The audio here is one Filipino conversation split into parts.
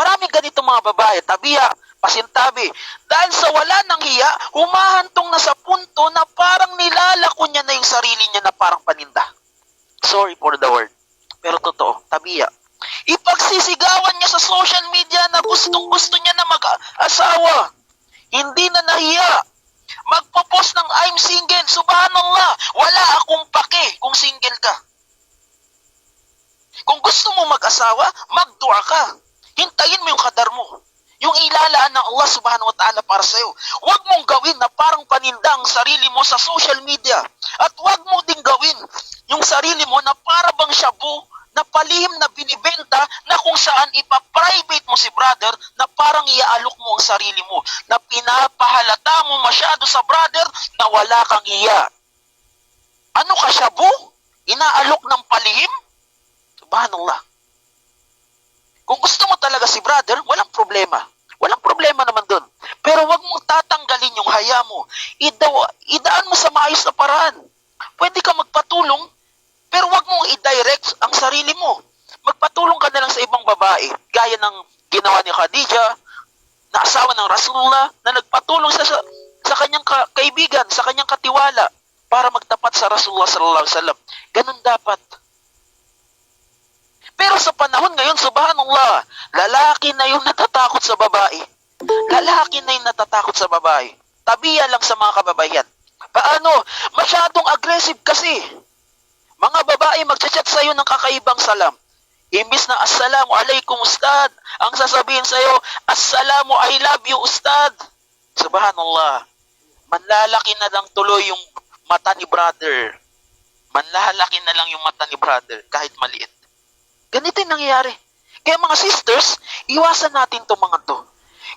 Maraming ganito mga babae, tabiya, pasintabi. Dahil sa wala ng hiya, humahantong na sa punto na parang nilalako niya na yung sarili niya na parang paninda. Sorry for the word. Pero totoo, tabiya. Ipagsisigawan niya sa social media na gustong gusto niya na mag-asawa. Hindi na nahiya. Magpo-post ng I'm single. Subhanallah. Wala akong pake kung single ka. Kung gusto mo mag-asawa, magdua ka. Hintayin mo yung kadar mo. Yung ilalaan ng Allah subhanahu wa ta'ala para sa'yo. Huwag mong gawin na parang paninda ang sarili mo sa social media. At huwag mo ding gawin yung sarili mo na para bang shabu na palihim na binibenta na kung saan ipa-private mo si brother na parang iaalok mo ang sarili mo na pinapahalata mo masyado sa brother na wala kang iya. Ano ka shabu? Inaalok ng palihim? Subhanallah. Kung gusto mo talaga si brother, walang problema. Walang problema naman doon. Pero wag mong tatanggalin yung haya mo. Idaw, idaan mo sa maayos na paraan. Pwede ka magpatulong, pero wag mong i-direct ang sarili mo. Magpatulong ka na lang sa ibang babae, gaya ng ginawa ni Khadija, na asawa ng Rasulullah, na nagpatulong sa, sa, sa kanyang ka- kaibigan, sa kanyang katiwala, para magtapat sa Rasulullah sallallahu alaihi wasallam. Ganun dapat. Pero sa panahon ngayon, subhanallah, lalaki na yung natatakot sa babae. Lalaki na yung natatakot sa babae. Tabiya lang sa mga kababaihan. Paano? Masyadong aggressive kasi. Mga babae magchat-chat sa'yo ng kakaibang salam. Imbis na assalamu alaikum ustad, ang sasabihin sa'yo, assalamu I love you ustad. Subhanallah. Manlalaki na lang tuloy yung mata ni brother. Manlalaki na lang yung mata ni brother kahit maliit. Ganito yung nangyayari. Kaya mga sisters, iwasan natin to mga to.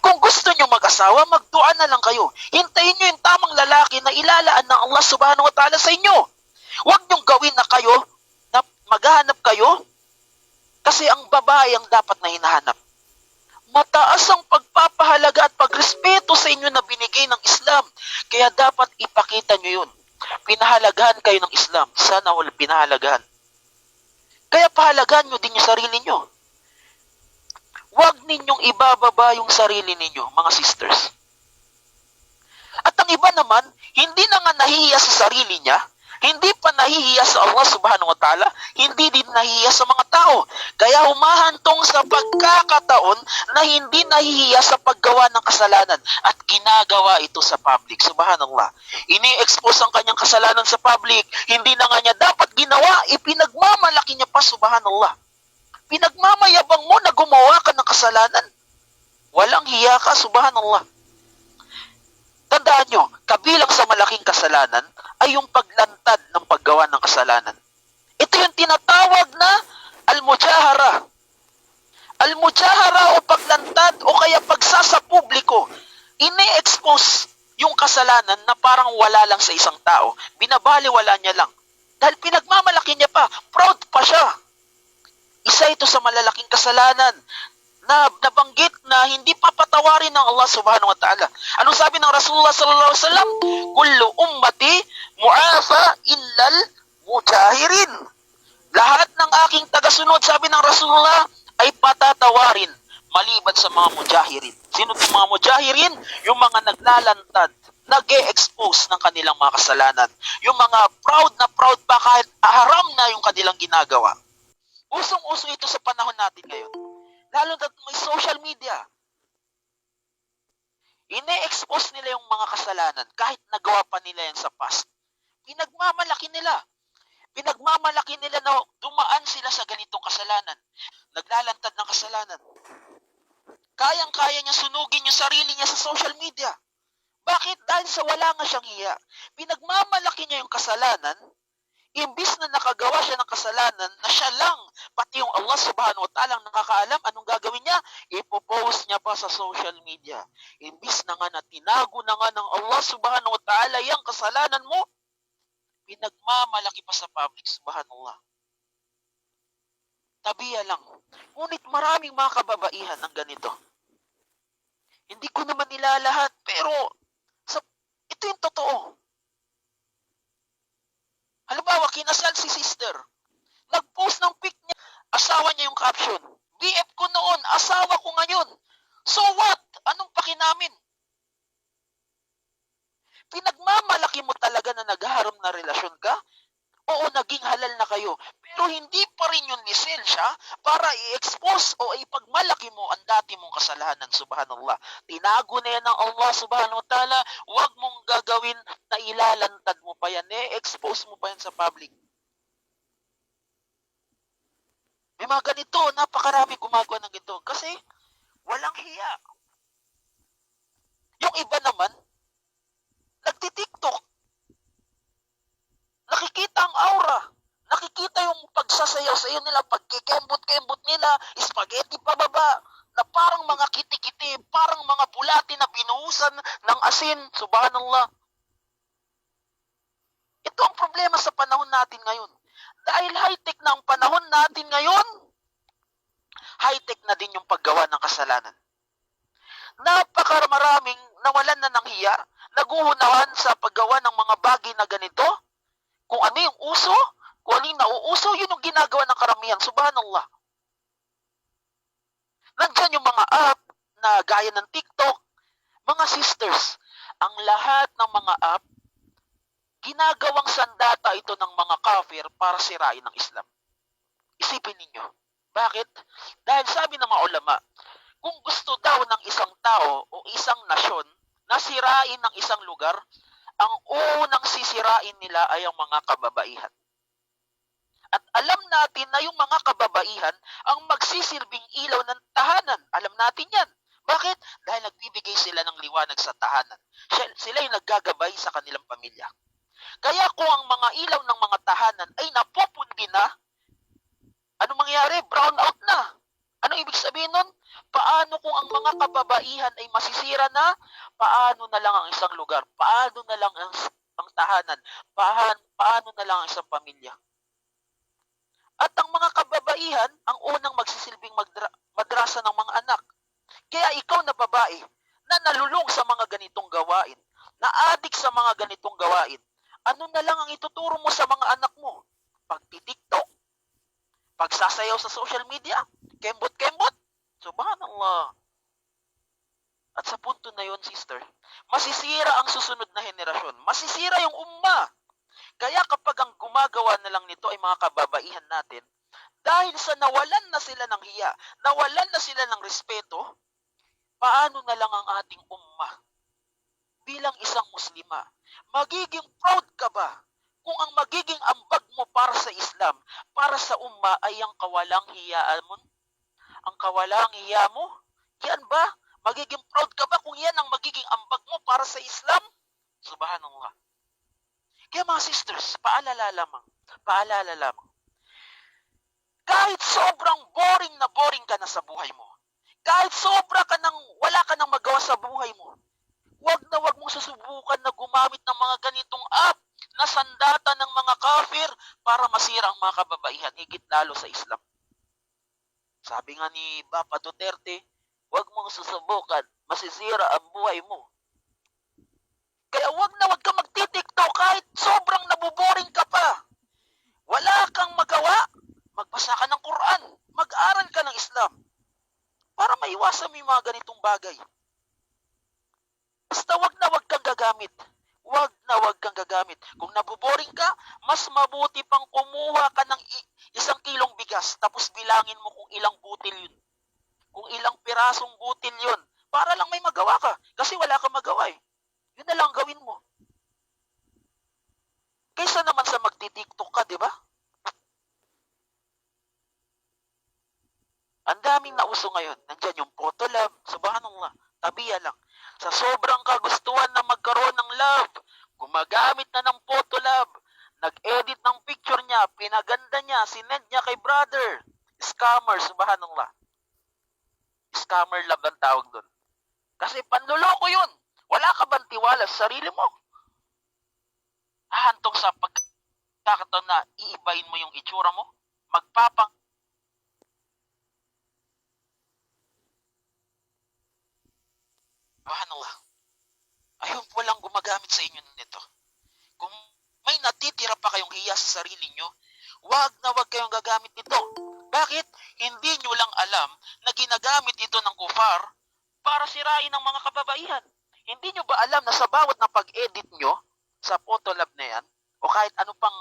Kung gusto nyo mag-asawa, magdua na lang kayo. Hintayin nyo yung tamang lalaki na ilalaan ng Allah subhanahu wa ta'ala sa inyo. Huwag nyong gawin na kayo, na maghahanap kayo, kasi ang babae ang dapat na hinahanap. Mataas ang pagpapahalaga at pagrespeto sa inyo na binigay ng Islam. Kaya dapat ipakita nyo yun. Pinahalagahan kayo ng Islam. Sana wala pinahalagahan. Kaya pahalagahan nyo din yung sarili nyo. Huwag ninyong ibababa yung sarili ninyo, mga sisters. At ang iba naman, hindi na nga nahihiya sa sarili niya, hindi pa nahihiya sa Allah subhanahu wa ta'ala, hindi din nahihiya sa mga tao. Kaya humahantong sa pagkakataon na hindi nahihiya sa paggawa ng kasalanan at ginagawa ito sa public. Subhanallah. Ini-expose ang kanyang kasalanan sa public. Hindi na nga niya dapat ginawa, ipinagmamalaki niya pa, subhanallah. Pinagmamayabang mo na gumawa ka ng kasalanan. Walang hiya ka, subhanallah. Tandaan nyo, kabilang sa malaking kasalanan ay yung paglantad ng paggawa ng kasalanan. Ito yung tinatawag na al-mujahara. Al-mujahara o paglantad o kaya pagsasa publiko, ini-expose yung kasalanan na parang wala lang sa isang tao. Binabaliwala niya lang. Dahil pinagmamalaki niya pa, proud pa siya. Isa ito sa malalaking kasalanan na nabanggit na hindi papatawarin ng Allah subhanahu wa ta'ala. Anong sabi ng Rasulullah sallallahu alaihi wasallam? Kullu ummati mu'afa illal mujahirin. Lahat ng aking tagasunod, sabi ng Rasulullah, ay patatawarin maliban sa mga mujahirin. Sino itong mga mujahirin? Yung mga naglalantad, nag expose ng kanilang mga kasalanan. Yung mga proud na proud pa kahit haram na yung kanilang ginagawa. Usong-uso ito sa panahon natin ngayon. Lalo na may social media. Ine-expose nila yung mga kasalanan kahit nagawa pa nila yan sa past. Pinagmamalaki nila. Pinagmamalaki nila na dumaan sila sa ganitong kasalanan. Naglalantad ng kasalanan. Kayang-kaya niya sunugin yung sarili niya sa social media. Bakit? Dahil sa wala nga siyang hiya. Pinagmamalaki niya yung kasalanan, imbis na nakagawa siya ng kasalanan na siya lang, pati yung Allah subhanahu wa ta'ala ang nakakaalam, anong gagawin niya? Ipopost niya pa sa social media. Imbis na nga na tinago na nga ng Allah subhanahu wa ta'ala yung kasalanan mo, pinagmamalaki pa sa public, subhanallah. Tabiya lang. Ngunit maraming mga kababaihan ang ganito. Hindi ko naman nilalahat, pero sa, ito yung totoo. Halimbawa, kinasal si sister. Nag-post ng pic niya. Asawa niya yung caption. BF ko noon, asawa ko ngayon. So what? Anong pakinamin? Pinagmamalaki mo talaga na naghaharap na relasyon ka? Oo, naging halal na kayo. Pero hindi pa rin yun lisensya para i-expose o ipagmalaki mo ang dati mong kasalanan, subhanallah. Tinago na yan ng Allah subhanahu wa ta'ala, huwag mong gagawin na ilalantad mo pa yan, eh, expose mo pa yan sa public. May mga ganito, napakarami gumagawa ng ganito. Kasi, walang hiya. Yung iba naman, pagsasayaw sa iyo nila, pagkikembot-kembot nila, spaghetti pababa, na parang mga kiti-kiti, parang mga bulati na binuhusan ng asin. Subhanallah. Ito ang problema sa panahon natin ngayon. Dahil high-tech na ang panahon natin ngayon, high-tech na din yung paggawa ng kasalanan. Napakamaraming nawalan na ng hiya, naguhunahan sa paggawa ng mga bagay na ganito. Kung ano yung uso, ano yung nauuso, yun yung ginagawa ng karamihan. Subhanallah. Nandyan yung mga app na gaya ng TikTok. Mga sisters, ang lahat ng mga app, ginagawang sandata ito ng mga kafir para sirain ang Islam. Isipin ninyo. Bakit? Dahil sabi ng mga ulama, kung gusto daw ng isang tao o isang nasyon na sirain ng isang lugar, ang unang sisirain nila ay ang mga kababaihan. At alam natin na yung mga kababaihan ang magsisilbing ilaw ng tahanan. Alam natin yan. Bakit? Dahil nagbibigay sila ng liwanag sa tahanan. Sila yung naggagabay sa kanilang pamilya. Kaya kung ang mga ilaw ng mga tahanan ay napupundi na, ano mangyari? Brown out na. Ano ibig sabihin nun? Paano kung ang mga kababaihan ay masisira na? Paano na lang ang isang lugar? Paano na lang ang, ang tahanan? Paano, paano na lang ang isang pamilya? At ang mga kababaihan, ang unang magsisilbing magdra- madrasa ng mga anak. Kaya ikaw na babae, na nalulung sa mga ganitong gawain, na adik sa mga ganitong gawain, ano na lang ang ituturo mo sa mga anak mo? Pagtitiktok? Pagsasayaw sa social media? Kembot-kembot? Subhanallah. At sa punto na yon, sister, masisira ang susunod na henerasyon. Masisira yung umma. Kaya kapag ang gumagawa na lang nito ay mga kababaihan natin, dahil sa nawalan na sila ng hiya, nawalan na sila ng respeto, paano na lang ang ating umma? Bilang isang muslima, magiging proud ka ba kung ang magiging ambag mo para sa Islam, para sa umma ay ang kawalang hiyaan mo? Ang kawalang hiya mo? Yan ba? Magiging proud ka ba kung yan ang magiging ambag mo para sa Islam? Subhanallah. Kaya mga sisters, paalala lamang, paalala lamang. Kahit sobrang boring na boring ka na sa buhay mo, kahit sobra ka nang wala ka nang magawa sa buhay mo, wag na wag mong susubukan na gumamit ng mga ganitong app na sandata ng mga kafir para masira ang mga kababaihan, higit lalo sa Islam. Sabi nga ni Bapa Duterte, wag mong susubukan, masisira ang buhay mo. Kaya wag na wag ka magtitiktok kahit sobrang nabuboring ka pa. Wala kang magawa, magbasa ka ng Quran, mag-aral ka ng Islam para maiwasan mo yung mga ganitong bagay. Basta wag na wag kang gagamit. Wag na wag kang gagamit. Kung nabuboring ka, mas mabuti pang kumuha ka ng i- isang kilong bigas tapos bilangin mo kung ilang butil yun. Kung ilang pirasong butil yun. Para lang may magawa ka. Kasi wala kang magawa eh. Yun na lang ang gawin mo. Kaysa naman sa magtitiktok ka, di ba? Ang daming nauso ngayon. Nandyan yung photo love. Tabiya lang. Sa sobrang kagustuhan na magkaroon ng love, gumagamit na ng photo love, nag-edit ng picture niya, pinaganda niya, sinend niya kay brother. Scammer, subhanallah. Scammer love ang tawag doon. Kasi panluloko yun. Wala ka bang tiwala sa sarili mo? Hahantong sa pagkakataon na iibayin mo yung itsura mo? Magpapang Subhanallah. Ayun po lang gumagamit sa inyo nito. Kung may natitira pa kayong hiya sa sarili nyo, wag na wag kayong gagamit nito. Bakit? hindi nyo lang alam na ginagamit ito ng kufar para sirain ang mga kababaihan. Hindi nyo ba alam na sa bawat na pag-edit nyo sa Photolab na yan, o kahit ano pang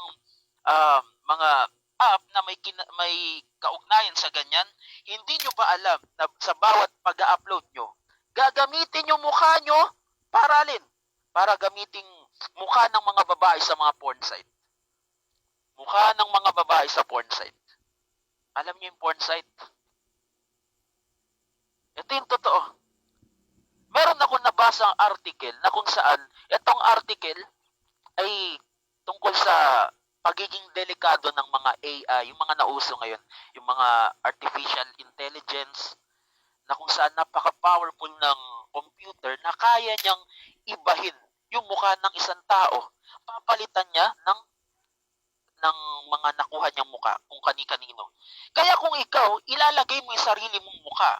ah, mga app na may, kina- may kaugnayan sa ganyan, hindi nyo ba alam na sa bawat pag-upload nyo, gagamitin yung mukha nyo para alin? Para gamiting mukha ng mga babae sa mga porn site. Mukha ng mga babae sa porn site. Alam niyo yung porn site? Ito yung totoo. Meron akong nabasang article na kung saan itong article ay tungkol sa pagiging delikado ng mga AI, yung mga nauso ngayon, yung mga artificial intelligence, na kung saan napaka-powerful ng computer na kaya niyang ibahin yung mukha ng isang tao, papalitan niya ng ng mga nakuha niyang mukha kung kani-kanino. Kaya kung ikaw, ilalagay mo yung sarili mong mukha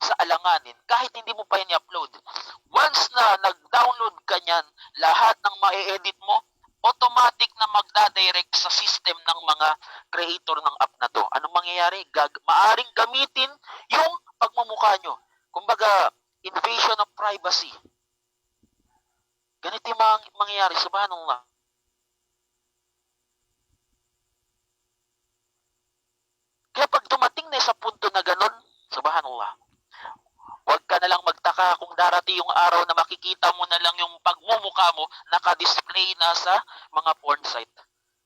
sa alanganin kahit hindi mo pa yan i-upload. Once na nag-download ka niyan, lahat ng ma-edit mo, automatic na magdadirect sa system ng mga creator ng app na to. Anong mangyayari? Gag maaring gamitin yung pagmumukha nyo. Kumbaga, invasion of privacy. Ganito yung mga mangyayari. Subhanallah. Kaya pag dumating na sa punto na ganun, subhanallah, huwag ka na lang magtaka kung darating yung araw na makikita mo na lang yung pagmumukha mo naka-display na sa mga porn site.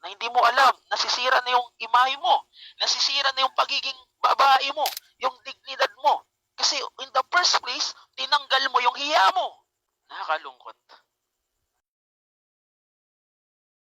Na hindi mo alam, nasisira na yung imahe mo, nasisira na yung pagiging babae mo, yung dignidad mo. Kasi in the first place, tinanggal mo yung hiya mo. Nakakalungkot.